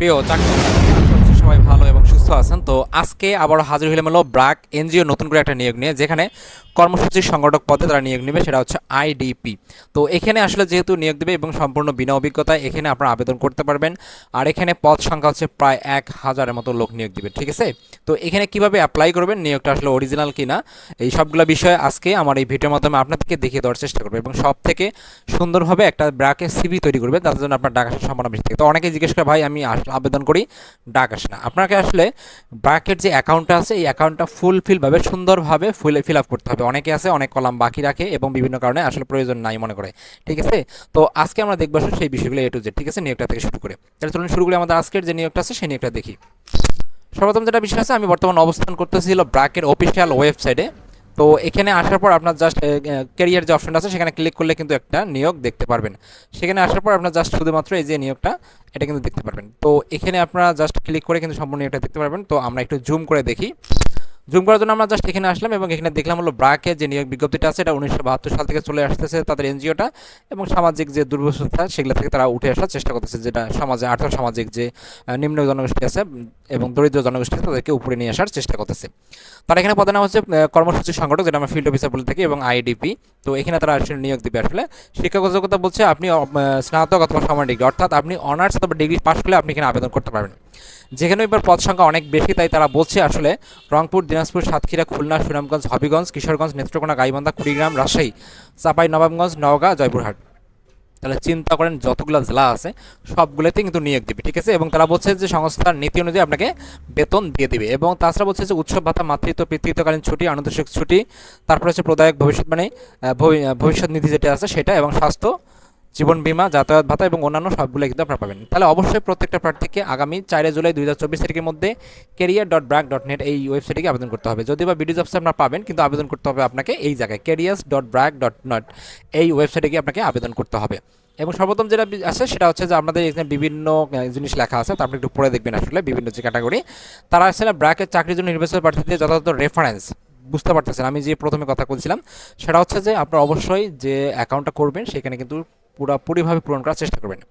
প্রিয় চাকরি সবাই ভালো এবং সুস্থ আছেন। তো আজকে আবার হাজির হইলাম হলো ব্রাক এনজিও নতুন করে একটা নিয়োগ নিয়ে, যেখানে কর্মসূচির সংগঠক পদে তারা নিয়োগ নেবে, সেটা হচ্ছে আইডিপি তো এখানে আসলে যেহেতু নিয়োগ দেবে এবং সম্পূর্ণ বিনা অভিজ্ঞতায় এখানে আপনারা আবেদন করতে পারবেন। আর এখানে পদ সংখ্যা হচ্ছে প্রায় এক হাজারের মতো লোক নিয়োগ দিবে, ঠিক আছে? তো এখানে কীভাবে অ্যাপ্লাই করবেন, নিয়োগটা আসলে অরিজিনাল কিনা, এই সবগুলো বিষয়ে আজকে আমার এই ভিডিওর মাধ্যমে আপনাদেরকে দেখিয়ে দেওয়ার চেষ্টা করব এবং সব থেকে সুন্দরভাবে একটা ব্রাকের সিভি তৈরি করবেন তার জন্য আপনার ডাক আসার সম্ভাবনা বেশি থাকে। তো অনেকে জিজ্ঞেস করে, ভাই, আমি আবেদন করি, ডাক আসে না। আপনাকে আসলে ব্রাকের যে অ্যাকাউন্টটা আছে, এই অ্যাকাউন্টটা ফুলফিলভাবে সুন্দরভাবে ফুল ফিল আপ করতে হবে। অনেকে আছে, অনেক কলাম বাকি রাখে এবং বিভিন্ন কারণে আসলে প্রয়োজন নাই মনে করে। ঠিক আছে? তো আজকে আমরা দেখব সেই বিষয়গুলো এ টু জেড ঠিক আছে? নিয়োগটা থেকে শুরু করে। তাহলে চলুন শুরু করে আমাদের আজকের যে নিয়োগটা আছে, সেই নিয়োগটা দেখি। সর্বপ্রথম যেটা বিষয় আছে, আমি বর্তমান অবস্থান করতেছিল ব্র্যাকের অফিসিয়াল ওয়েবসাইটে তো এখানে আসার পর আপনার জাস্ট ক্যারিয়ার যে অপশনটা আছে, সেখানে ক্লিক করলে কিন্তু একটা নিয়োগ দেখতে পারবেন। সেখানে আসার পর আপনার জাস্ট শুধুমাত্র এই যে নিয়োগটা, এটা কিন্তু দেখতে পারবেন। তো এখানে আপনারা জাস্ট ক্লিক করে কিন্তু সম্পূর্ণ নিয়োগটা দেখতে পারবেন। তো আমরা একটু জুম করে দেখি। জুম করার জন্য আমরা জাস্ট এখানে আসলাম এবং এখানে দেখলাম হলো ব্রাকে যে নিয়োগ বিজ্ঞপ্তিটা আছে, এটা উনিশশো বাহাত্তর সাল থেকে চলে আসতেছে তাদের এনজিওটা এবং সামাজিক যে দুর্বস্থা সেগুলো থেকে তারা উঠে আসার চেষ্টা করতেছে, যেটা সমাজে, আর্থ সামাজিক যে নিম্ন জনগোষ্ঠী আছে এবং দরিদ্র জনগোষ্ঠী তাদেরকে উপরে নিয়ে আসার চেষ্টা করতেছে। তারা এখানে পদের নাম হচ্ছে কর্মসূচি সংগঠক, যেটা আমরা ফিল্ড অফিসার বলে থাকি, এবং আইডিপি তো এখানে তারা আসলে নিয়োগ দিবে আসলে। শিক্ষাগত যোগ্যতা বলছে, আপনি স্নাতক অথবা সমান ডিগ্রি, অর্থাৎ আপনি অনার্স অথবা ডিগ্রি পাস করলে আপনি এখানে আবেদন করতে পারবেন। যেখানে এবার পদ সংখ্যা অনেক বেশি, তাই তারা বলছে আসলে রংপুর, দিনাজপুর, সাতক্ষীরা, খুলনা, সুনামগঞ্জ, হবিগঞ্জ, কিশোরগঞ্জ, নেত্রকোনা, গাইবান্ধা, কুড়িগ্রাম, রাজশাহী, চাপাই, নবাবগঞ্জ, নওগাঁ, জয়পুরহাট। তাহলে চিন্তা করেন যতগুলো জেলা আছে সবগুলোতে কিন্তু নিয়োগ দিবে, ঠিক আছে? এবং তারা বলছে যে সংস্থার নীতি অনুযায়ী আপনাকে বেতন দিয়ে দিবে এবং তাছাড়া বলছে যে উৎসব, ভাতা, মাতৃত্ব, পিতৃত্বকালীন ছুটি আনন্দশক ছুটি, তারপরে হচ্ছে প্রদায়ক ভবিষ্যৎ মানে ভবি- ভবিষ্যৎ নিধি যেটা আছে সেটা এবং স্বাস্থ্য জীবন বীমা, যাতায়াত ভাতা এবং অন্যান্য সবগুলো কিন্তু আপনারা পাবেন। তাহলে অবশ্যই প্রত্যেকটা প্রার্থীকে আগামী চারে জুলাই দুই হাজার চব্বিশ তারিখের মধ্যে career dot BRAC dot net এই ওয়েবসাইটে আবেদন করতে হবে। যদি বা বিডি জবসে আপনারা পাবেন, কিন্তু আবেদন করতে হবে আপনাকে এই জায়গায় careers dot BRAC dot net এই ওয়েবসাইটে গিয়ে আপনাকে আবেদন করতে হবে। এবং সর্বপ্রথম যেটা আছে সেটা হচ্ছে যে আপনাদের এখানে বিভিন্ন জিনিস লেখা আছে তারপরে একটু পড়ে দেখবেন আসলে বিভিন্ন যে ক্যাটাগরি তারা আসলে ব্র্যাকের চাকরির জন্য নির্বাচিত প্রার্থীদের যথাযথ রেফারেন্স বুঝতে পারতেছেন, আমি যে প্রথমে কথা বলছিলাম, সেটা হচ্ছে যে আপনারা অবশ্যই যে অ্যাকাউন্টটা করবেন, সেখানে কিন্তু পুরোপুরিভাবে পূরণ করার চেষ্টা করবেন।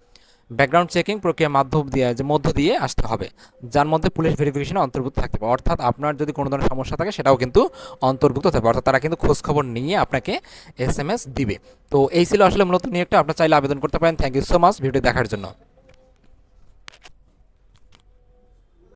ব্যাকগ্রাউন্ড চেকিং প্রক্রিয়া মাধ্যম দিয়ে, যে মধ্য দিয়ে আসতে হবে, যার মধ্যে পুলিশ ভেরিফিকেশনে অন্তর্ভুক্ত থাকতে হবে। অর্থাৎ আপনার যদি কোনো ধরনের সমস্যা থাকে, সেটাও কিন্তু অন্তর্ভুক্ত থাকবে অর্থাৎ তারা কিন্তু খোঁজখবর নিয়ে আপনাকে এস দিবে। তো এই ছিল আসলে মূলত নিয়োগটা। আপনার চাইলে আবেদন করতে পারেন। Thank you so much video দেখার জন্য।